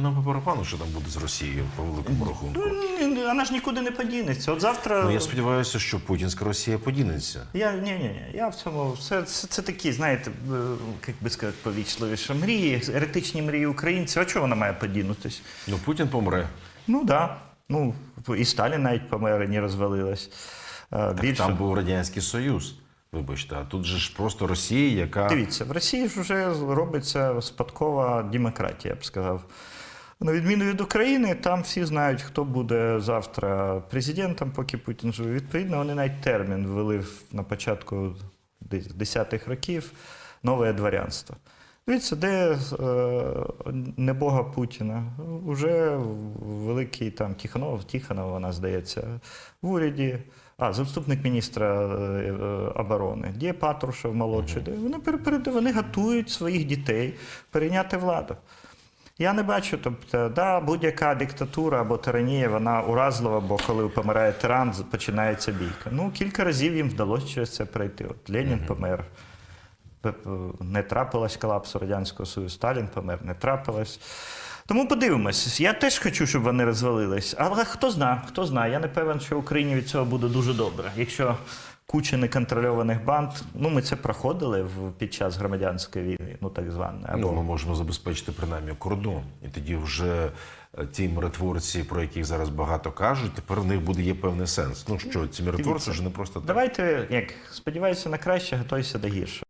Нам по барабану, що там буде з Росією по великому рахунку. Ну, Вона ж нікуди не подінеться. От завтра. Ну, я сподіваюся, що путінська Росія подінеться. Я ні, ні, ні. Я в цьому все це, це такі, знаєте, е, як би сказати, повічливіше мрії, еретичні мрії українців. А чого вона має подінутись? Ну, Путін помре. Ну так. Да. Ну і Сталін навіть помер, не розвалилась. Е, Так Більше там був Радянський Союз. Вибачте, а тут же ж просто Росія, яка. дивіться, в Росії ж вже робиться спадкова демократія, я б сказав. На відміну від України, там всі знають, хто буде завтра президентом, поки Путін живе. Відповідно, вони навіть термін ввели на початку десь 10-х років нове дворянство. Дивіться, де е, небога Путіна? Уже великий там Тихонов, Тихонов, вона здається, в уряді. А, заступник міністра е, оборони. Де Патрушев молодший? Вони, вони готують своїх дітей перейняти владу. Я не бачу, тобто, да, будь-яка диктатура або тиранія, вона уразлива, бо коли помирає тиран, починається бійка. Ну, кілька разів їм вдалося через це пройти. От Ленін помер. Не трапилось колапсу Радянського Союзу, Сталін помер, не трапилось. Тому подивимось. Я теж хочу, щоб вони розвалились. Але хто знає, хто знає. Я не певен, що Україні від цього буде дуже добре. Якщо куча неконтрольованих банд, ну ми це проходили в, під час громадянської війни, ну так званої. Або... Ну, ми можемо забезпечити принаймні кордон. І тоді вже е, ті миротворці, про яких зараз багато кажуть, тепер в них буде є певний сенс. Ну що, ці миротворці вже не просто так. Давайте, як сподіваюся на краще, готуйся до гіршого.